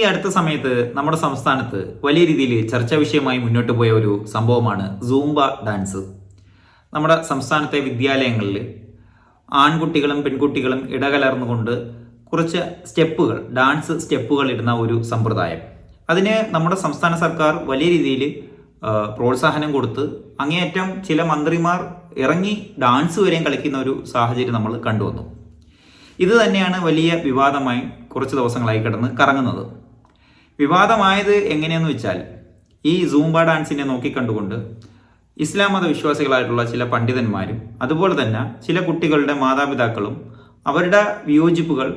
ഈ അടുത്ത സമയത്ത് നമ്മുടെ സംസ്ഥാനത്ത് വലിയ രീതിയിൽ ചർച്ചാ വിഷയമായി മുന്നോട്ട് പോയ ഒരു സംഭവമാണ് സൂംബ ഡാൻസ്. നമ്മുടെ സംസ്ഥാനത്തെ വിദ്യാലയങ്ങളിൽ ആൺകുട്ടികളും പെൺകുട്ടികളും ഇടകലർന്നുകൊണ്ട് കുറച്ച് സ്റ്റെപ്പുകൾ ഡാൻസ് സ്റ്റെപ്പുകൾ ഇടുന്ന ഒരു സമ്പ്രദായം. അതിന് നമ്മുടെ സംസ്ഥാന സർക്കാർ വലിയ രീതിയിൽ പ്രോത്സാഹനം കൊടുത്ത് അങ്ങേയറ്റം ചില മന്ത്രിമാർ ഇറങ്ങി ഡാൻസ് വരെയും കളിക്കുന്ന ഒരു സാഹചര്യം നമ്മൾ കണ്ടുവന്നു. ഇത് തന്നെയാണ് വലിയ വിവാദമായി കുറച്ച് ദിവസങ്ങളായി കിടന്ന് കറങ്ങുന്നത്. വിവാദമായത് എങ്ങനെയെന്ന് വെച്ചാൽ ഈ സൂംബ ഡാൻസിനെ നോക്കിക്കണ്ടുകൊണ്ട് ഇസ്ലാം മത വിശ്വാസികളായിട്ടുള്ള ചില പണ്ഡിതന്മാരും അതുപോലെ തന്നെ ചില കുട്ടികളുടെ മാതാപിതാക്കളും അവരുടെ വിയോജിപ്പുകൾ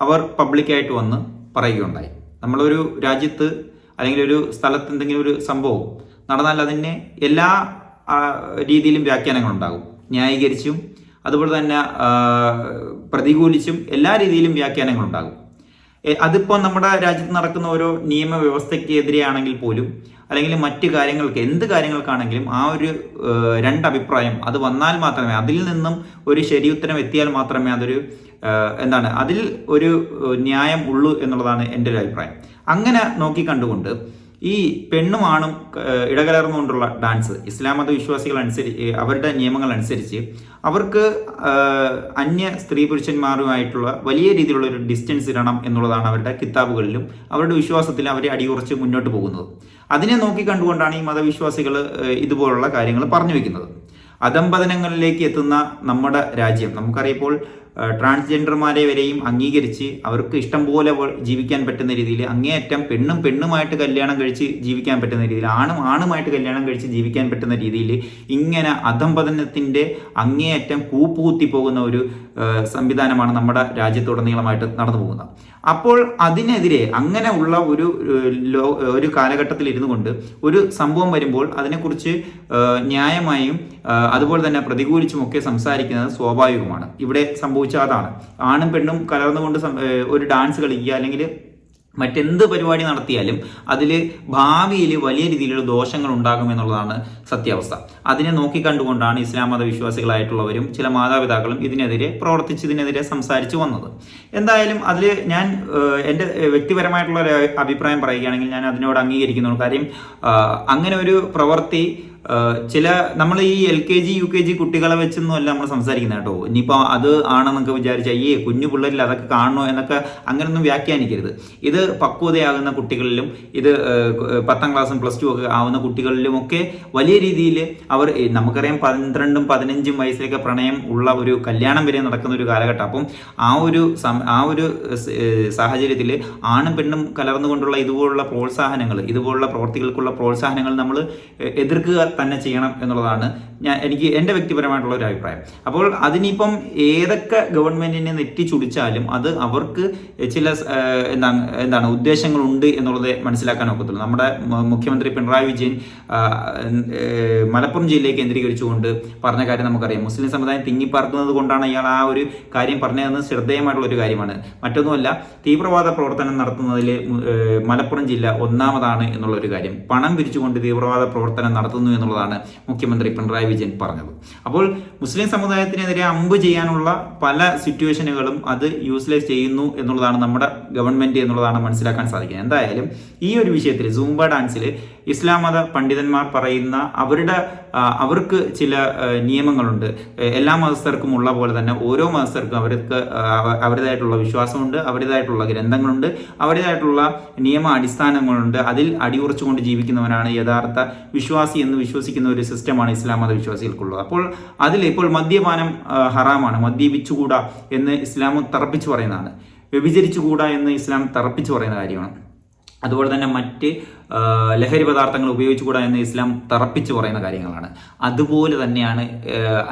അവർ പബ്ലിക്കായിട്ട് വന്ന് പറയുകയുണ്ടായി. നമ്മളൊരു രാജ്യത്ത് അല്ലെങ്കിൽ ഒരു സ്ഥലത്ത് എന്തെങ്കിലും ഒരു സംഭവം നടന്നാൽ അതിന് എല്ലാ രീതിയിലും വ്യാഖ്യാനങ്ങളുണ്ടാകും. ന്യായീകരിച്ചും അതുപോലെ തന്നെ പ്രതികൂലിച്ചും എല്ലാ രീതിയിലും വ്യാഖ്യാനങ്ങളുണ്ടാകും. അതിപ്പോൾ നമ്മുടെ രാജ്യത്ത് നടക്കുന്ന ഓരോ നിയമവ്യവസ്ഥയ്ക്ക് എതിരെയാണെങ്കിൽ പോലും അല്ലെങ്കിൽ മറ്റു കാര്യങ്ങൾക്ക് എന്ത് കാര്യങ്ങൾക്കാണെങ്കിലും ആ ഒരു രണ്ട് അഭിപ്രായം അത് വന്നാൽ മാത്രമേ അതിൽ നിന്നും ഒരു ശരിയുത്തരം എത്തിയാൽ മാത്രമേ അതൊരു എന്താണ് അതിൽ ഒരു ന്യായം ഉള്ളൂ എന്നുള്ളതാണ് എന്റെ ഒരു അഭിപ്രായം. അങ്ങനെ നോക്കിക്കണ്ടുകൊണ്ട് ഈ പെണ്ണും ആണും ഇടകലർന്നുകൊണ്ടുള്ള ഡാൻസ് ഇസ്ലാം മത വിശ്വാസികൾ അനുസരിച്ച് അവരുടെ നിയമങ്ങൾ അനുസരിച്ച് അവർക്ക് അന്യ സ്ത്രീ പുരുഷന്മാരുമായിട്ടുള്ള വലിയ രീതിയിലുള്ള ഒരു ഡിസ്റ്റൻസ് ഇടണം എന്നുള്ളതാണ് അവരുടെ കിതാബുകളിലും അവരുടെ വിശ്വാസത്തിലും അവരെ അടിയുറച്ച് മുന്നോട്ട് പോകുന്നത്. അതിനെ നോക്കി കണ്ടുകൊണ്ടാണ് ഈ മതവിശ്വാസികൾ ഇതുപോലുള്ള കാര്യങ്ങൾ പറഞ്ഞു വെക്കുന്നത്. അധംപതനങ്ങളിലേക്ക് എത്തുന്ന നമ്മുടെ രാജ്യം നമുക്കറിയാം ഇപ്പോൾ ഏഹ്, ട്രാൻസ്ജെൻഡർമാരെ വരെയും അംഗീകരിച്ച് അവർക്ക് ഇഷ്ടം പോലെ ജീവിക്കാൻ പറ്റുന്ന രീതിയിൽ അങ്ങേയറ്റം പെണ്ണും പെണ്ണുമായിട്ട് കല്യാണം കഴിച്ച് ജീവിക്കാൻ പറ്റുന്ന രീതിയിൽ ആണും ആണുമായിട്ട് കല്യാണം കഴിച്ച് ജീവിക്കാൻ പറ്റുന്ന രീതിയിൽ ഇങ്ങനെ അധംപതനത്തിന്റെ അങ്ങേയറ്റം കൂപ്പുകുത്തി പോകുന്ന ഒരു സംവിധാനമാണ് നമ്മുടെ രാജ്യത്തുടനീളമായിട്ട് നടന്നു പോകുന്നത്. അപ്പോൾ അതിനെതിരെ അങ്ങനെ ഉള്ള ഒരു ഒരു കാലഘട്ടത്തിൽ ഇരുന്നു കൊണ്ട് ഒരു സംഭവം വരുമ്പോൾ അതിനെക്കുറിച്ച് ന്യായമായും അതുപോലെ തന്നെ പ്രതികൂലിച്ചുമൊക്കെ സംസാരിക്കുന്നത് സ്വാഭാവികമാണ്. ഇവിടെ സംഭവിച്ച അതാണ് ആണും പെണ്ണും കലർന്നുകൊണ്ട് ഒരു ഡാൻസ് കളിക്കുക അല്ലെങ്കിൽ മറ്റെന്ത് പരിപാടി നടത്തിയാലും അതിൽ ഭാവിയിൽ വലിയ രീതിയിലുള്ള ദോഷങ്ങൾ ഉണ്ടാകും എന്നുള്ളതാണ് സത്യാവസ്ഥ. അതിനെ നോക്കിക്കണ്ടുകൊണ്ടാണ് ഇസ്ലാം മത വിശ്വാസികളായിട്ടുള്ളവരും ചില മാതാപിതാക്കളും ഇതിനെതിരെ പ്രവർത്തിച്ചതിനെതിരെ സംസാരിച്ചു വന്നത്. എന്തായാലും അതിൽ ഞാൻ എന്റെ വ്യക്തിപരമായിട്ടുള്ള ഒരു അഭിപ്രായം പറയുകയാണെങ്കിൽ ഞാൻ അതിനോട് അംഗീകരിക്കുന്നു കാര്യം അങ്ങനെ ഒരു പ്രവൃത്തി ചില നമ്മൾ ഈ L K G U K G കുട്ടികളെ വെച്ചൊന്നും അല്ല നമ്മൾ സംസാരിക്കുന്നത് കേട്ടോ. ഇനിയിപ്പോൾ അത് ആണെന്നൊക്കെ വിചാരിച്ച ഈ കുഞ്ഞു പിള്ളേരിൽ അതൊക്കെ കാണണോ എന്നൊക്കെ അങ്ങനെയൊന്നും വ്യാഖ്യാനിക്കരുത്. ഇത് പക്വതയാകുന്ന കുട്ടികളിലും ഇത് പത്താം ക്ലാസ്സും പ്ലസ് ടു ഒക്കെ ആവുന്ന കുട്ടികളിലും ഒക്കെ വലിയ രീതിയിൽ അവർ നമുക്കറിയാം പന്ത്രണ്ടും പതിനഞ്ചും വയസ്സിലൊക്കെ പ്രണയം ഉള്ള ഒരു കല്യാണം വരെ നടക്കുന്ന ഒരു കാലഘട്ടം. അപ്പം ആ ഒരു ആ ഒരു സാഹചര്യത്തിൽ ആണും പെണ്ണും കലർന്നുകൊണ്ടുള്ള ഇതുപോലുള്ള പ്രോത്സാഹനങ്ങൾ ഇതുപോലുള്ള പ്രവർത്തികൾക്കുള്ള പ്രോത്സാഹനങ്ങൾ നമ്മൾ എതിർക്കുക തന്നെ ചെയ്യണം എന്നുള്ളതാണ് ഞാൻ എനിക്ക് എന്റെ വ്യക്തിപരമായിട്ടുള്ള ഒരു അഭിപ്രായം. അപ്പോൾ അതിനിപ്പം ഏതൊക്കെ ഗവൺമെന്റിനെ നെറ്റിച്ചുടിച്ചാലും അത് അവർക്ക് ചില എന്താണ് എന്താണ് ഉദ്ദേശങ്ങളുണ്ട് എന്നുള്ളത് മനസ്സിലാക്കാൻ ഒക്കത്തുള്ളൂ. നമ്മുടെ മുഖ്യമന്ത്രി പിണറായി വിജയൻ മലപ്പുറം ജില്ലയെ കേന്ദ്രീകരിച്ചുകൊണ്ട് പറഞ്ഞ കാര്യം നമുക്കറിയാം. മുസ്ലിം സമുദായം തിങ്ങിപ്പാർക്കുന്നത് കൊണ്ടാണ് ഇയാൾ ആ ഒരു കാര്യം പറഞ്ഞതെന്ന് ശ്രദ്ധേയമായിട്ടുള്ള ഒരു കാര്യമാണ്. മറ്റൊന്നുമല്ല തീവ്രവാദ പ്രവർത്തനം നടത്തുന്നതിൽ മലപ്പുറം ജില്ല ഒന്നാമതാണ് എന്നുള്ള ഒരു കാര്യം. പണം പിരിച്ചുകൊണ്ട് തീവ്രവാദ പ്രവർത്തനം നടത്തുന്നു എന്നുള്ളതാണ് മുഖ്യമന്ത്രി പിണറായി വിജയൻ പറഞ്ഞത്. അപ്പോൾ മുസ്ലിം സമുദായത്തിനെതിരെ അമ്പ് ചെയ്യാനുള്ള പല സിറ്റുവേഷനുകളും അത് യൂസ്ലൈസ് ചെയ്യുന്നു എന്നുള്ളതാണ് നമ്മുടെ ഗവൺമെന്റ് എന്നുള്ളതാണ് മനസ്സിലാക്കാൻ സാധിക്കുന്നത്. എന്തായാലും ഈ ഒരു വിഷയത്തിൽ സൂംബ ഡാൻസിൽ ഇസ്ലാം മത പണ്ഡിതന്മാർ പറയുന്ന അവരുടെ അവർക്ക് ചില നിയമങ്ങളുണ്ട്. എല്ലാ മതസ്ഥർക്കും ഉള്ള പോലെ തന്നെ ഓരോ മതസ്ഥർക്കും അവർക്ക് അവരുടേതായിട്ടുള്ള വിശ്വാസമുണ്ട് അവരുടേതായിട്ടുള്ള ഗ്രന്ഥങ്ങളുണ്ട് അവരുടേതായിട്ടുള്ള നിയമ അടിസ്ഥാനങ്ങളുണ്ട് അതിൽ അടിയുറച്ചുകൊണ്ട് ജീവിക്കുന്നവനാണ് യഥാർത്ഥ വിശ്വാസി എന്ന് വിശ്വസിക്കുന്ന ഒരു സിസ്റ്റമാണ് ഇസ്ലാം മത വിശ്വാസികൾക്കുള്ളത്. അപ്പോൾ അതിൽ ഇപ്പോൾ മദ്യപാനം ഹറാമാണ്. മദ്യപിച്ചുകൂടാ എന്ന് ഇസ്ലാം തറപ്പിച്ചു പറയുന്നതാണ്. വ്യഭിചരിച്ചുകൂടാ എന്ന് ഇസ്ലാം തറപ്പിച്ചു പറയുന്ന കാര്യമാണ്. അതുപോലെ തന്നെ മറ്റ് ലഹരി പദാർത്ഥങ്ങൾ ഉപയോഗിച്ചുകൂടാ എന്ന് ഇസ്ലാം തറപ്പിച്ച് പറയുന്ന കാര്യങ്ങളാണ്. അതുപോലെ തന്നെയാണ്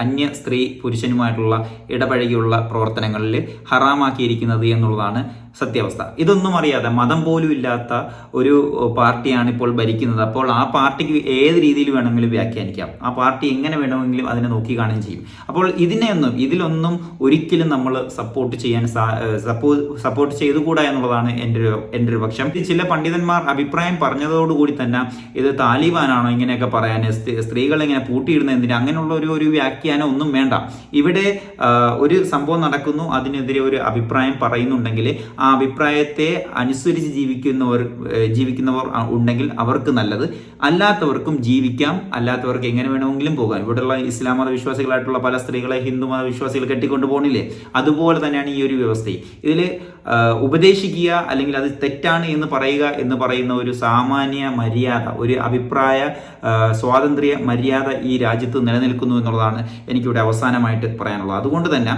അന്യ സ്ത്രീ പുരുഷനുമായിട്ടുള്ള ഇടപഴകിയുള്ള പ്രവർത്തനങ്ങളിൽ ഹറാമാക്കിയിരിക്കുന്നത് എന്നുള്ളതാണ് സത്യാവസ്ഥ. ഇതൊന്നും അറിയാതെ മതം പോലും ഇല്ലാത്ത ഒരു പാർട്ടിയാണ് ഇപ്പോൾ ഭരിക്കുന്നത്. അപ്പോൾ ആ പാർട്ടിക്ക് ഏത് രീതിയിൽ വേണമെങ്കിലും വ്യാഖ്യാനിക്കാം. ആ പാർട്ടി എങ്ങനെ വേണമെങ്കിലും അതിനെ നോക്കി കാണുകയും ചെയ്യും. അപ്പോൾ ഇതിനെയൊന്നും ഇതിലൊന്നും ഒരിക്കലും നമ്മൾ സപ്പോർട്ട് ചെയ്യാൻ സപ്പോർട്ട് ചെയ്തുകൂടാ എന്നുള്ളതാണ് എന്റെ ഒരു എന്റെ ഒരു പക്ഷം. ചില പണ്ഡിതന്മാർ അഭിപ്രായം പറഞ്ഞതോടുകൂടി തന്നെ ഇത് താലിബാനാണോ ഇങ്ങനെയൊക്കെ പറയാൻ സ്ത്രീകൾ ഇങ്ങനെ പൂട്ടിയിടുന്ന എന്തിനാ? അങ്ങനെയുള്ള ഒരു ഒരു വ്യാഖ്യാനം ഒന്നും വേണ്ട. ഇവിടെ ഒരു സംഭവം നടക്കുന്നു. അതിനെതിരെ ഒരു അഭിപ്രായം പറയുന്നുണ്ടെങ്കിൽ ആ അഭിപ്രായത്തെ അനുസരിച്ച് ജീവിക്കുന്നവർ ജീവിക്കുന്നവർ ഉണ്ടെങ്കിൽ അവർക്ക് നല്ലത്. അല്ലാത്തവർക്കും ജീവിക്കാം. അല്ലാത്തവർക്ക് എങ്ങനെ വേണമെങ്കിലും പോകാം. ഇവിടെയുള്ള ഇസ്ലാം മത വിശ്വാസികളായിട്ടുള്ള പല സ്ത്രീകളെ ഹിന്ദു മത വിശ്വാസികൾ കെട്ടിക്കൊണ്ട് പോകണില്ലേ അതുപോലെ തന്നെയാണ് ഈ ഒരു വ്യവസ്ഥയും. ഇതിൽ ഉപദേശിക്കുക അല്ലെങ്കിൽ അത് തെറ്റാണ് എന്ന് പറയുക എന്ന് പറയുന്ന ഒരു സാമാന്യ മര്യാദ ഒരു അഭിപ്രായ സ്വാതന്ത്ര്യ മര്യാദ ഈ രാജ്യത്ത് നിലനിൽക്കുന്നു എന്നുള്ളതാണ് എനിക്കിവിടെ അവസാനമായിട്ട് പറയാനുള്ളത്. അതുകൊണ്ട് തന്നെ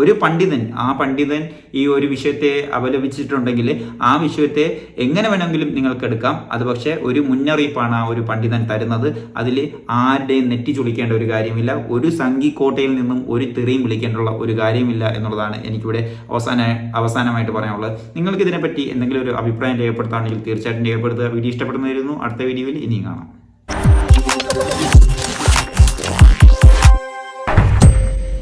ഒരു പണ്ഡിതൻ ആ പണ്ഡിതൻ ഈ ഒരു വിഷയത്തെ അവലംബിച്ചിട്ടുണ്ടെങ്കിൽ ആ വിഷയത്തെ എങ്ങനെ വേണമെങ്കിലും നിങ്ങൾക്ക് എടുക്കാം അത് പക്ഷേ ഒരു മുന്നറിയിപ്പാണ് ആ ഒരു പണ്ഡിതൻ തരുന്നത്. അതിൽ ആരുടെയും നെറ്റി ചുളിക്കേണ്ട ഒരു കാര്യമില്ല. ഒരു സംഘിക്കോട്ടയിൽ നിന്നും ഒരു തെറിയും വിളിക്കേണ്ടുള്ള ഒരു കാര്യമില്ല എന്നുള്ളതാണ് എനിക്കിവിടെ അവസാന അവസാനമായിട്ട് പറയാനുള്ളത്. നിങ്ങൾക്ക് ഇതിനെപ്പറ്റി എന്തെങ്കിലും ഒരു അഭിപ്രായം രേഖപ്പെടുത്താണെങ്കിൽ തീർച്ചയായിട്ടും രേഖപ്പെടുത്തുക. വീഡിയോ ഇഷ്ടപ്പെടുന്നതായിരുന്നു അടുത്ത വീഡിയോയിൽ ഇനിയും കാണാം.